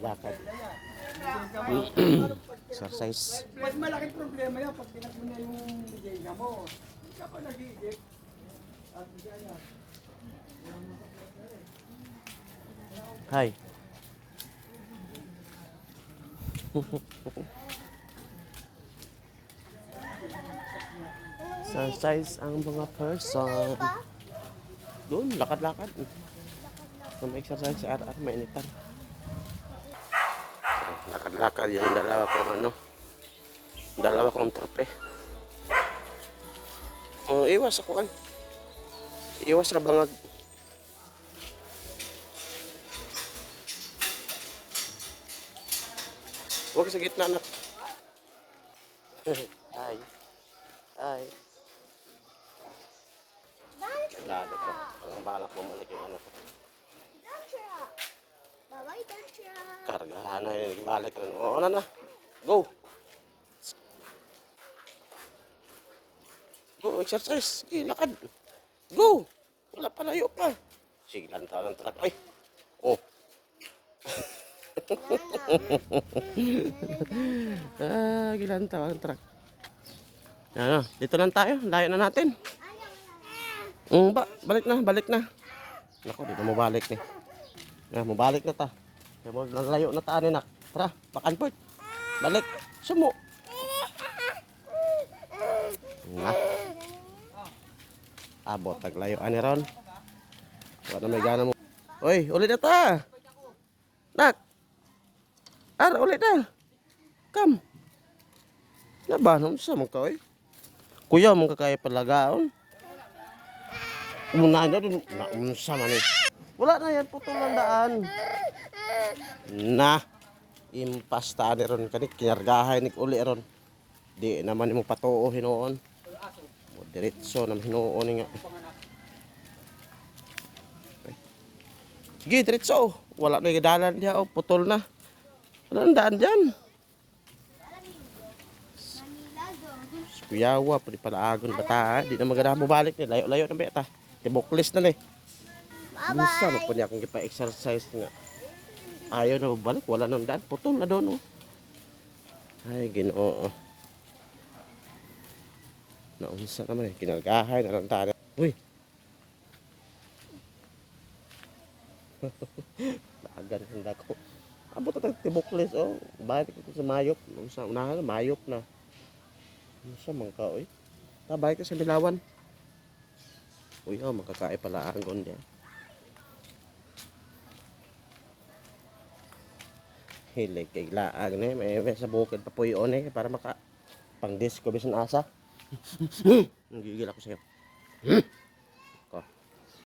Lakad. Exercise. Mas malaking problema yan pag tinak mo na yung ligaya mo. Hindi ka pa ligaya. Hi. Exercise ang mga person. Doon, lakad-lakad. Kung may exercise sa araw, mainitan. Lakad-lakad yung dalawa kong ano. Dalawa kong trope. Oh, iwas ako kan. Iwas na bangag. Huwag sa gitna na. Ay. Ay. Lalo ko. Ang balak mo malik yung ano ko. Kargahan na yun. Balik rin. Oo na na. Go. Go, exercise. Sige, lakad. Go. Wala pa layo pa. Sige, lanta ng truck. Ay. Oh. ah, gilanta ang truck. Ano, dito lang tayo. Layo na natin. Mm, ba, balik na, balik na. Nako, di na mo balik ni. Ah, mo balik na ta. Kaya mo na ta ni nak. Tara, pakanport. Balik. Sumo. Na. Abot taglayo ani ron. Wala may gana mo. Oy, ulit na ta. Nak. Ara ulit na. Kam. Naba, nung sa mong ka, oy. Kuya, mong kakaya palagaon. Muna na dun. Na, unsa man eh. Wala na yan, putol ng daan. Na. Impasta ni ron kani kinargahay ni uli ron. Di naman mo patuo hinuon. O diretso nam hinuon ni nga. Sige, diretso. Wala na yung dalan diya, oh, putol na. Wala na daan dyan. Kuyawa, pwede pala agon bata. Di na maganda mo balik ni. Layo-layo na beta. Tiboklis na ni. Minsan mo po niya akong gipa-exercise nga. Ayaw na balik, wala nang daan. Putol na doon. Oh. Ay, ginoo. Naunsa naman eh. Kinalgahay na lang tayo. Uy! Lagan ang dako. Abot na tayo tiboklis. Oh. Balik ko sa mayop. Unsa, unahan na, mayop na. Unsa man ka, oy. Tabay ka sa bilawan. Uy, oh, makakain pala ang diyan. Hilig kay laag ni may, may sa bukid pa po yun eh para maka pang disco bisan asa. Nagigil ako sa'yo.